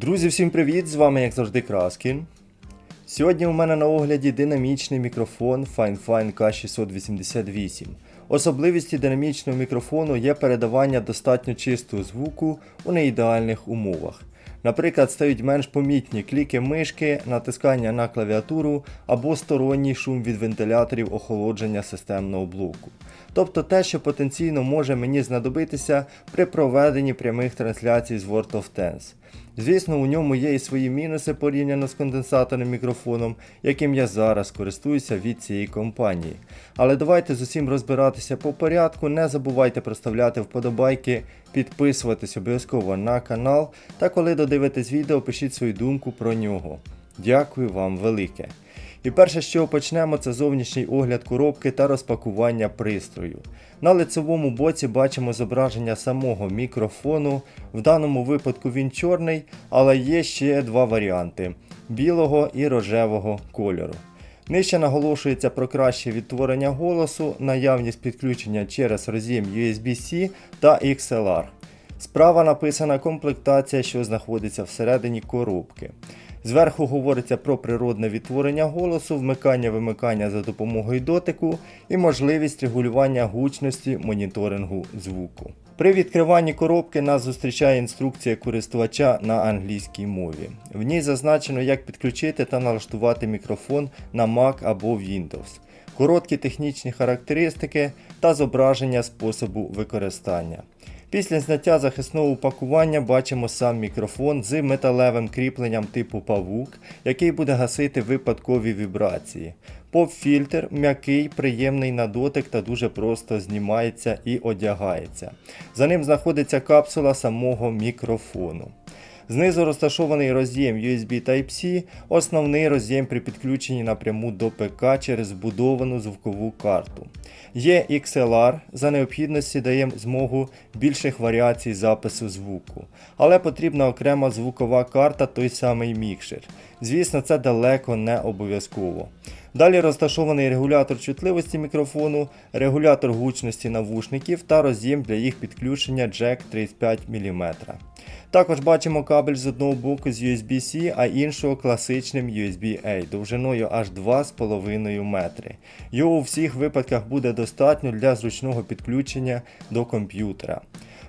Друзі, всім привіт! З вами, як завжди, Краскін. Сьогодні у мене на огляді динамічний мікрофон FineFine K688. Особливістю динамічного мікрофону є передавання достатньо чистого звуку у неідеальних умовах. Наприклад, стають менш помітні кліки мишки, натискання на клавіатуру або сторонній шум від вентиляторів охолодження системного блоку. Тобто те, що потенційно може мені знадобитися при проведенні прямих трансляцій з World of Tanks. Звісно, у ньому є і свої мінуси порівняно з конденсаторним мікрофоном, яким я зараз користуюся від цієї компанії. Але давайте з усім розбиратися по порядку. Не забувайте проставляти вподобайки, підписуватись обов'язково на канал та коли додивитесь відео, пишіть свою думку про нього. Дякую вам велике. І перше, з чого почнемо, це зовнішній огляд коробки та розпакування пристрою. На лицевому боці бачимо зображення самого мікрофону. В даному випадку він чорний, але є ще два варіанти білого і рожевого кольору. Нижче наголошується про краще відтворення голосу, наявність підключення через роз'єм USB-C та XLR. Справа написана комплектація, що знаходиться всередині коробки. Зверху говориться про природне відтворення голосу, вмикання-вимикання за допомогою дотику і можливість регулювання гучності моніторингу звуку. При відкриванні коробки нас зустрічає інструкція користувача на англійській мові. В ній зазначено, як підключити та налаштувати мікрофон на Mac або Windows, короткі технічні характеристики та зображення способу використання. Після зняття захисного упакування бачимо сам мікрофон з металевим кріпленням типу павук, який буде гасити випадкові вібрації. Поп-фільтр м'який, приємний на дотик та дуже просто знімається і одягається. За ним знаходиться капсула самого мікрофону. Знизу розташований роз'єм USB Type-C, основний роз'єм при підключенні напряму до ПК через вбудовану звукову карту. Є XLR, за необхідності дає змогу більших варіацій запису звуку, але потрібна окрема звукова карта, той самий мікшер. Звісно, це далеко не обов'язково. Далі розташований регулятор чутливості мікрофону, регулятор гучності навушників та роз'єм для їх підключення Jack 35 мм. Також бачимо кабель з одного боку з USB-C, а іншого класичним USB-A довжиною аж 2,5 метри. Його у всіх випадках буде достатньо для зручного підключення до комп'ютера.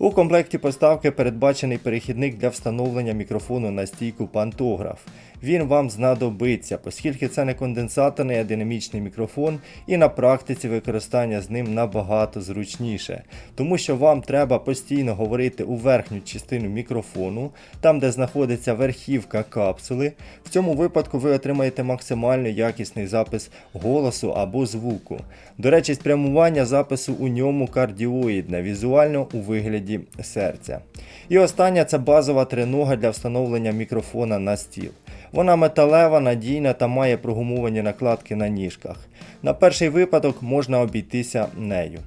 У комплекті поставки передбачений перехідник для встановлення мікрофону на стійку пантограф. Він вам знадобиться, оскільки це не конденсаторний, а динамічний мікрофон, і на практиці використання з ним набагато зручніше, тому що вам треба постійно говорити у верхню частину мікрофону, там де знаходиться верхівка капсули. В цьому випадку ви отримаєте максимально якісний запис голосу або звуку. До речі, спрямування запису у ньому кардіоїдне, візуально у вигляді серця. І остання це базова тринога для встановлення мікрофона на стіл. Вона металева, надійна та має прогумовані накладки на ніжках. На перший випадок можна обійтися нею.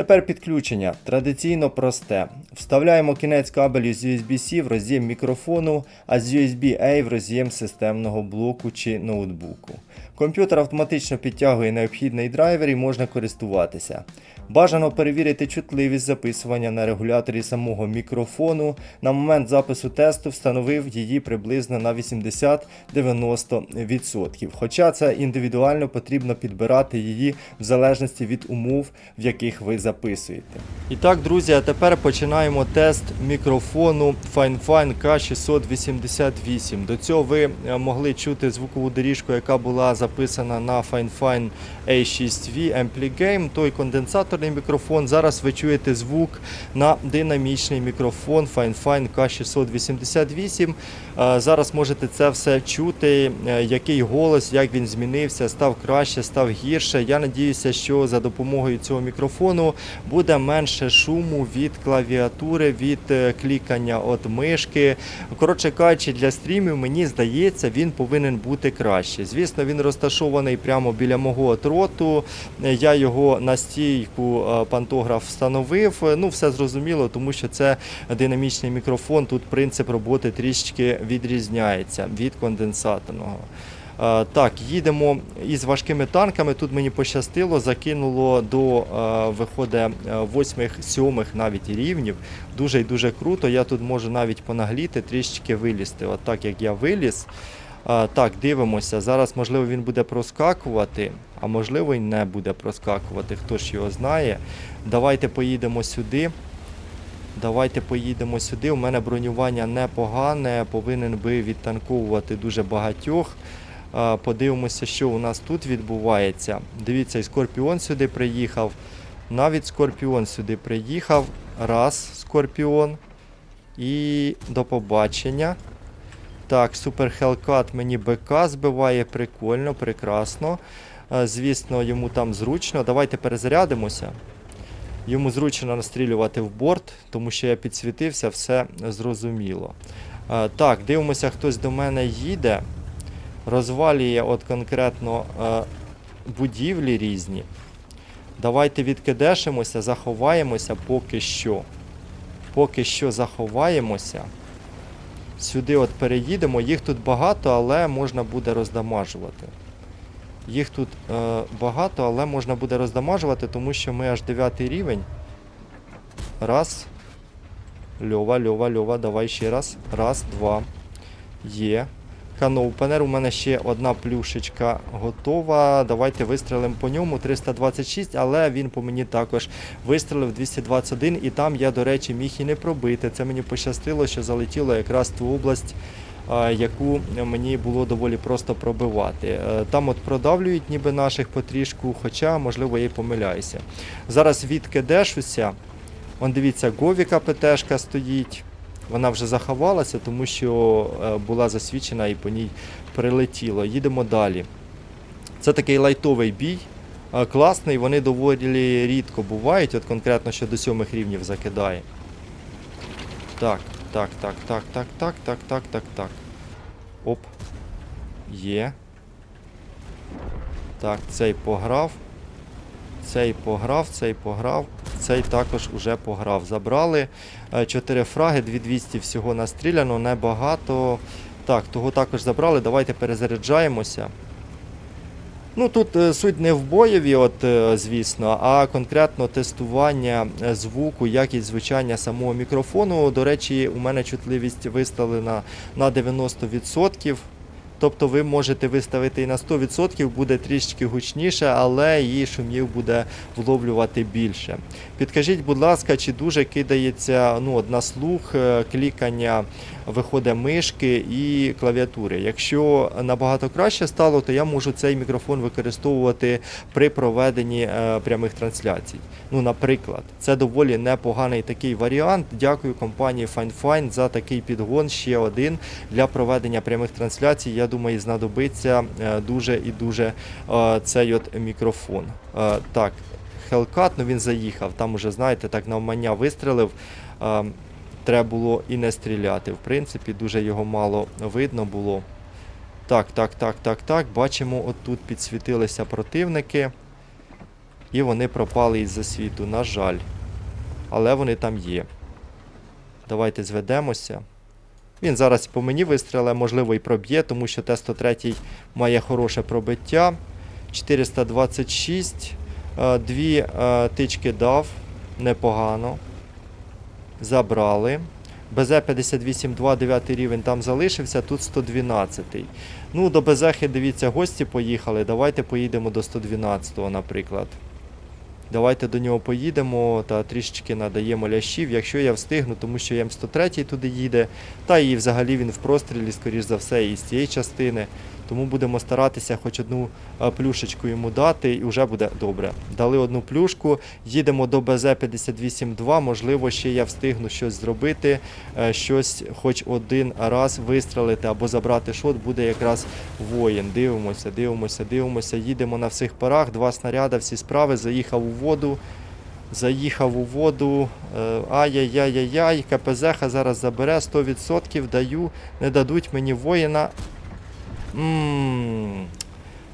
Тепер підключення традиційно просте. Вставляємо кінець кабелю з USB-C в роз'єм мікрофону, а з USB-A в роз'єм системного блоку чи ноутбуку. Комп'ютер автоматично підтягує необхідний драйвер і можна користуватися. Бажано перевірити чутливість записування на регуляторі самого мікрофону. На момент запису тесту встановив її приблизно на 80-90%. Хоча це індивідуально потрібно підбирати її в залежності від умов, в яких ви записуєте. І так, друзі, а тепер починаємо тест мікрофону FineFine K688. До цього ви е, могли чути звукову доріжку, яка була записана на FineFine A6V Ampligame, той конденсаторний мікрофон. Зараз ви чуєте звук на динамічний мікрофон FineFine K688. Е, Зараз можете це все чути, е, який голос, як він змінився, став краще, став гірше. Я надіюся, що за допомогою цього мікрофону буде менше шуму від клавіатури, від е, клікання від мишки. Коротше кажучи, для стрімів, мені здається, він повинен бути краще. Звісно, він розташований прямо біля мого троту. Е, Я його на стійку е, пантограф встановив. Ну, все зрозуміло, тому що це динамічний мікрофон. Тут принцип роботи трішечки відрізняється від конденсаторного. Е, Так, їдемо із важкими танками. Тут мені пощастило, закинуло до е, виходить восьмих, сьомих навіть рівнів. Дуже і дуже круто. Я тут можу навіть понагліти, трішечки вилізти. От так як я виліз. Е, Так, дивимося. Зараз, можливо, він буде проскакувати, а можливо, і не буде проскакувати. Хто ж його знає. Давайте поїдемо сюди. Давайте поїдемо сюди. У мене бронювання непогане, повинен би відтанковувати дуже багатьох. Подивимося, що у нас тут відбувається. Дивіться, і Скорпіон сюди приїхав. Навіть Скорпіон сюди приїхав. Раз, Скорпіон. І до побачення. Так, Супер Хелкат мені БК збиває. Прикольно, прекрасно. Звісно, йому там зручно. Давайте перезарядимося. Йому зручно настрілювати в борт, тому що я підсвітився, все зрозуміло. Так, дивимося, хтось до мене їде. Розвалює от конкретно е, будівлі різні. Давайте відкидешимося, заховаємося поки що. Поки що заховаємося. Сюди от переїдемо. Їх тут багато, але можна буде роздамажувати. Їх тут е, багато, але можна буде роздамажувати, тому що ми аж 9 рівень. Раз. Льова, льова, льова, давай ще раз. Раз, два. Є. Каноупенер. У мене ще одна плюшечка готова. Давайте вистрелимо по ньому. 326, але він по мені також вистрелив 221. І там я, до речі, міг і не пробити. Це мені пощастило, що залетіло якраз в ту область яку мені було доволі просто пробивати. Е, Там от продавлюють ніби наших потрішку, хоча, можливо, я й помиляюся. Зараз відкидешуся. Вон дивіться, Говіка ПТшка стоїть. Вона вже заховалася, тому що е, була засвічена і по ній прилетіло. Їдемо далі. Це такий лайтовий бій. е, Класний, вони доволі рідко бувають, от конкретно що до сьомих рівнів закидає. Так, так, так, так, так, так, так, так, так, так. Оп. Є. Так, цей пограв. Цей пограв, цей пограв, цей також уже пограв. Забрали 4 фраги, 2200 всього настріляно, небагато. Так, того також забрали. Давайте перезаряджаємося. Ну тут е, суть не в боєві, от, е, звісно, а конкретно тестування е, звуку, якість звучання самого мікрофону. До речі, у мене чутливість виставлена на 90%. Тобто ви можете виставити і на 100%, буде трішечки гучніше, але і шумів буде вловлювати більше. Підкажіть, будь ласка, чи дуже кидається ну, на слух е, клікання виходить мишки і клавіатури. Якщо набагато краще стало, то я можу цей мікрофон використовувати при проведенні е, прямих трансляцій. Ну, наприклад, це доволі непоганий такий варіант. Дякую компанії FineFine за такий підгон. Ще один для проведення прямих трансляцій. Я думаю, знадобиться е, дуже і дуже е, цей от мікрофон. Так, Hellcat, ну він заїхав. Там уже, знаєте, так навмання вистрелив. Треба було і не стріляти. В принципі, дуже його мало видно було. Так, так, так, так, так. Бачимо, отут підсвітилися противники. І вони пропали із засвіту, на жаль. Але вони там є. Давайте зведемося. Він зараз по мені вистріле, можливо, і проб'є, тому що Т-103 має хороше пробиття. 426. Е, Дві е, тички дав. Непогано. Забрали. БЗ-58-2, 9 рівень там залишився, тут 112. Ну, до БЗХи, дивіться, гості поїхали. Давайте поїдемо до 112, наприклад. Давайте до нього поїдемо та трішечки надаємо лящів, якщо я встигну, тому що М103 туди їде. Та і взагалі він в прострілі, скоріш за все, і з цієї частини. Тому будемо старатися хоч одну е, плюшечку йому дати, і вже буде добре. Дали одну плюшку, їдемо до БЗ-58-2, можливо, ще я встигну щось зробити, е, щось хоч один раз вистрелити або забрати шот, буде якраз воїн. Дивимося, дивимося, дивимося. Їдемо на всіх парах, два снаряди, всі справи, заїхав у воду. Заїхав у воду. Е, Ай-яй-яй-яй-яй. КПЗ зараз забере 100%. Даю. Не дадуть мені воїна. Ммм.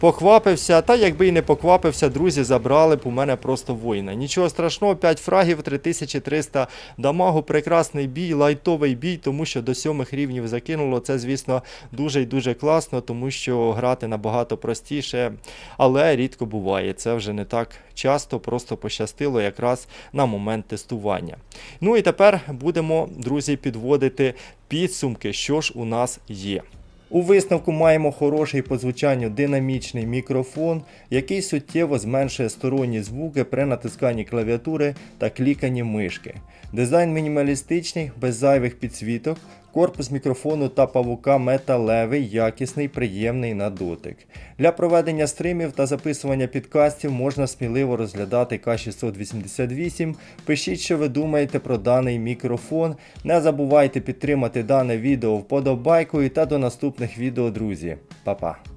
Поквапився, та якби і не поквапився, друзі забрали б у мене просто воїна. Нічого страшного, 5 фрагів, 3300 дамагу, прекрасний бій, лайтовий бій, тому що до сьомих рівнів закинуло. Це, звісно, дуже і дуже класно, тому що грати набагато простіше, але рідко буває. Це вже не так часто, просто пощастило якраз на момент тестування. Ну і тепер будемо, друзі, підводити підсумки, що ж у нас є. У висновку маємо хороший по звучанню динамічний мікрофон, який суттєво зменшує сторонні звуки при натисканні клавіатури та кліканні мишки. Дизайн мінімалістичний, без зайвих підсвіток. Корпус мікрофону та павука металевий, якісний, приємний на дотик. Для проведення стримів та записування підкастів можна сміливо розглядати К688. Пишіть, що ви думаєте про даний мікрофон. Не забувайте підтримати дане відео вподобайкою та до наступних відео, друзі. Па-па!